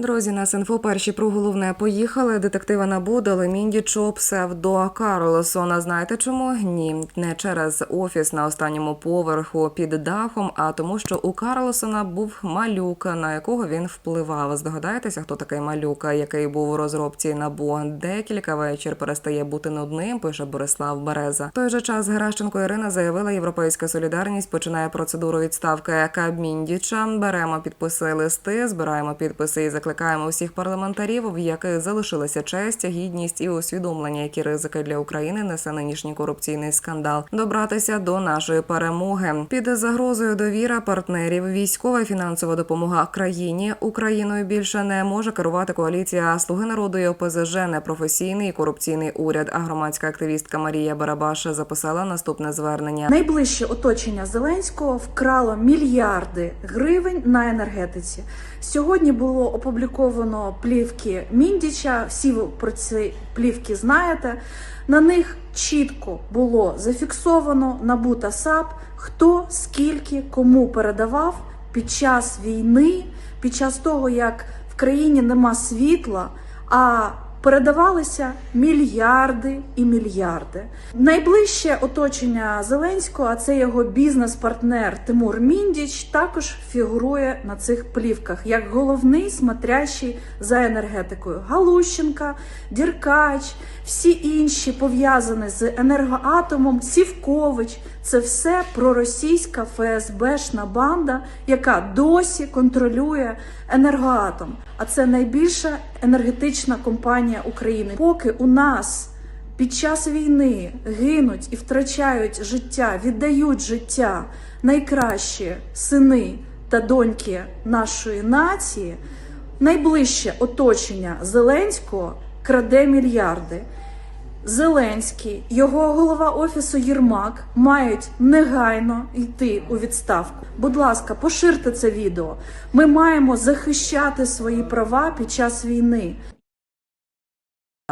Друзі, нас інфо перші про головне поїхали. Детектива НАБУ дали Міндічу псевдо Карлосона. Знаєте чому? Ні, не через офіс на останньому поверху під дахом, а тому, що у Карлосона був малюк, на якого він впливав. Здогадаєтеся, хто такий малюк, який був у розробці НАБУ? Декілька вечір перестає бути нудним. Пише Борислав Береза. В той же час Геращенко Ірина заявила, європейська солідарність починає процедуру відставки Кабміндіча. Беремо підписи листи, збираємо підписи і закликаємо усіх парламентарів, в яких залишилася честь, гідність і усвідомлення, які ризики для України несе нинішній корупційний скандал. Добратися до нашої перемоги під загрозою довіра партнерів. Військова і фінансова допомога країні Україною більше не може керувати коаліція Слуги народу і ОПЗЖ, непрофесійний і корупційний уряд. А громадська активістка Марія Барабаш записала наступне звернення. Найближче оточення Зеленського вкрало мільярди гривень на енергетиці. Сьогодні було опубліковано плівки Міндіча. Всі ви про ці плівки знаєте. На них чітко було зафіксовано НАБУ та САП, хто скільки кому передавав під час війни, під час того, як в країні нема світла. а Передавалися мільярди і мільярди. Найближче оточення Зеленського, а це його бізнес-партнер Тимур Міндіч, також фігурує на цих плівках як головний смотрящий за енергетикою. Галущенка, Діркач, всі інші пов'язані з енергоатомом, Сівкович. Це все проросійська ФСБшна банда, яка досі контролює енергоатом. А це найбільша енергетична компанія України. Поки у нас під час війни гинуть і втрачають життя, віддають життя найкращі сини та доньки нашої нації, найближче оточення Зеленського краде мільярди. Зеленський, його голова офісу Єрмак мають негайно йти у відставку. Будь ласка, поширте це відео. Ми маємо захищати свої права під час війни.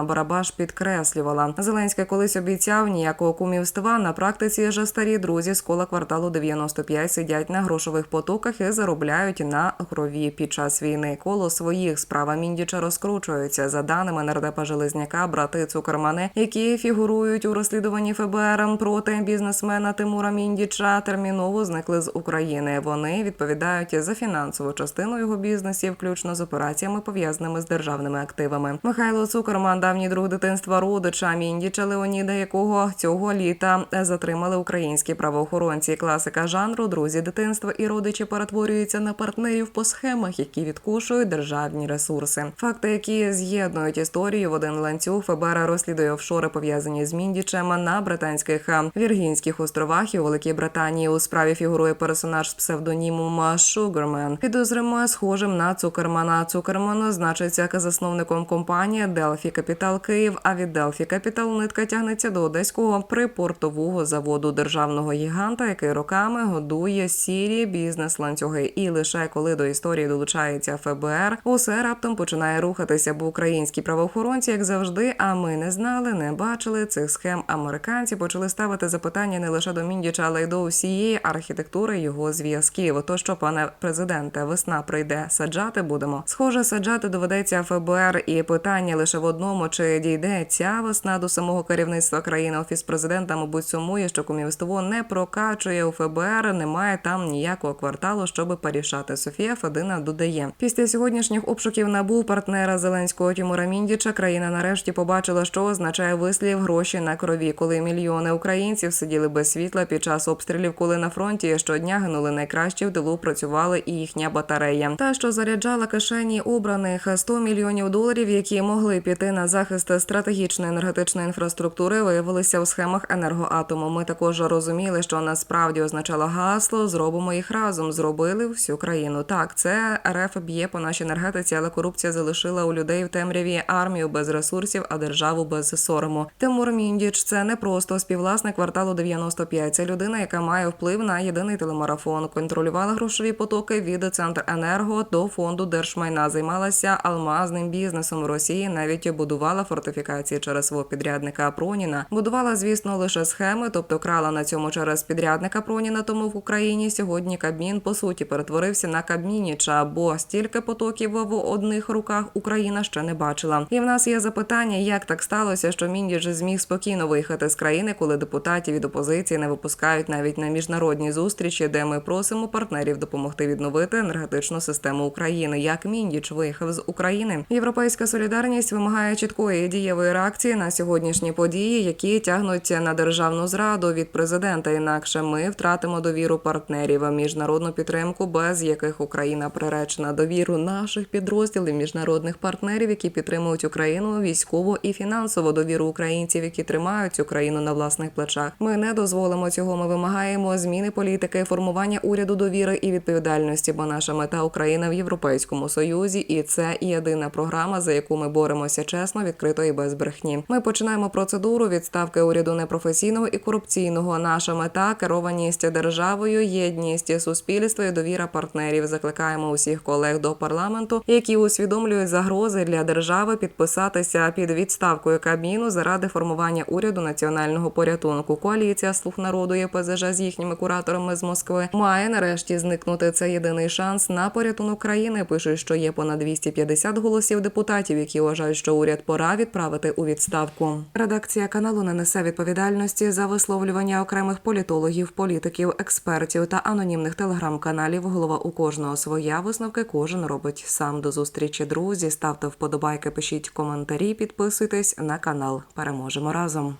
Барабаш підкреслювала. Зеленський колись обіцяв ніякого кумівства. На практиці ж старі друзі з кола кварталу 95 сидять на грошових потоках і заробляють на крові під час війни. Коло своїх справа Міндіча розкручуються. За даними нардепа Железняка, брати Цукермани, які фігурують у розслідуванні ФБР проти бізнесмена Тимура Міндіча, терміново зникли з України. Вони відповідають за фінансову частину його бізнесів, включно з операціями пов'язаними з державними активами. Михайло Цукерман давній друг дитинства родича Міндіча Леоніда, якого цього літа затримали українські правоохоронці. Класика жанру, друзі дитинства і родичі перетворюються на партнерів по схемах, які відкушують державні ресурси. Факти, які з'єднують історію в один ланцюг, ФБР розслідує офшори, пов'язані з Міндічем на британських Віргінських островах і у Великій Британії. У справі фігурує персонаж з псевдонімом Шугармен. Підозрюємо схожим на Цукермана. Цукерман значиться засновником компанії Делфі Капітал Київ. А від Делфі Капітал нитка тягнеться до одеського припортового заводу державного гіганта, який роками годує сірі бізнес-ланцюги. І лише коли до історії долучається ФБР, усе раптом починає рухатися, бо українські правоохоронці, як завжди, а ми не знали, не бачили цих схем. Американці почали ставити запитання не лише до Міндіча, але й до усієї архітектури його зв'язків. То що, пане президенте, весна прийде, саджати будемо. Схоже, саджати доведеться ФБР, і питання лише в одному: чи дійде ця весна до самого керівництва країни? Офіс президента, мабуть, сумує, що кумівство не прокачує у ФБР. Немає там ніякого кварталу, щоб порішати. Софія Федина додає. Після сьогоднішніх обшуків набув партнера Зеленського Тімура Міндіча. Країна нарешті побачила, що означає вислів гроші на крові, коли мільйони українців сиділи без світла під час обстрілів, коли на фронті щодня гинули найкращі в тилу. Працювали і їхня батарея. Та що заряджала кишені обраних 100 мільйонів доларів, які могли піти на захист стратегічної енергетичної інфраструктури, виявилися у схемах енергоатому. Ми також розуміли, що насправді означало гасло Зробимо їх разом. Зробили всю країну. Так, це РФ б'є по нашій енергетиці, але корупція залишила у людей в темряві армію без ресурсів, а державу без сорому. Тимур Міндіч це не просто співвласник кварталу 95. Це людина, яка має вплив на єдиний телемарафон, контролювала грошові потоки від Центренерго до фонду держмайна, займалася алмазним бізнесом в Росії, навіть будувала будувала фортифікації через свого підрядника Проніна. Будувала, звісно, лише схеми, тобто крала на цьому через підрядника Проніна. Тому в Україні сьогодні Кабмін по суті перетворився на Кабмініча, бо стільки потоків в одних руках Україна ще не бачила. І в нас є запитання, як так сталося, що Міндіч зміг спокійно виїхати з країни, коли депутатів від опозиції не випускають навіть на міжнародні зустрічі, де ми просимо партнерів допомогти відновити енергетичну систему України. Як Міндіч виїхав з України? Європейська солідарність вимагає чіткої і дієвої реакції на сьогоднішні події, які тягнуть на державну зраду від президента. Інакше ми втратимо довіру партнерів, міжнародну підтримку, без яких Україна приречена довіру наших підрозділів, міжнародних партнерів, які підтримують Україну військово і фінансово довіру українців, які тримають Україну на власних плечах. Ми не дозволимо цього. Ми вимагаємо зміни політики, формування уряду довіри і відповідальності. Бо наша мета Україна в Європейському Союзі, і це єдина програма, за яку ми боремося чесно, відкрито і без брехні. Ми починаємо процедуру відставки уряду непрофесійного і корупційного. Наша мета керованість державою, єдність суспільства і довіра партнерів. Закликаємо усіх колег до парламенту, які усвідомлюють загрози для держави, підписатися під відставкою Кабміну заради формування уряду національного порятунку. Коаліція слуг народу ЄПЗЖ з їхніми кураторами з Москви має нарешті зникнути. Це єдиний шанс на порятунок країни. Пишуть, що є понад 250 голосів депутатів, які вважають, що уряд пора відправити у відставку. Редакція каналу не несе відповідальності за висловлювання окремих політологів, політиків, експертів та анонімних телеграм-каналів. Голова у кожного своя висновки кожен робить сам. До зустрічі, друзі. Ставте вподобайки, пишіть коментарі, підписуйтесь на канал. Переможемо разом.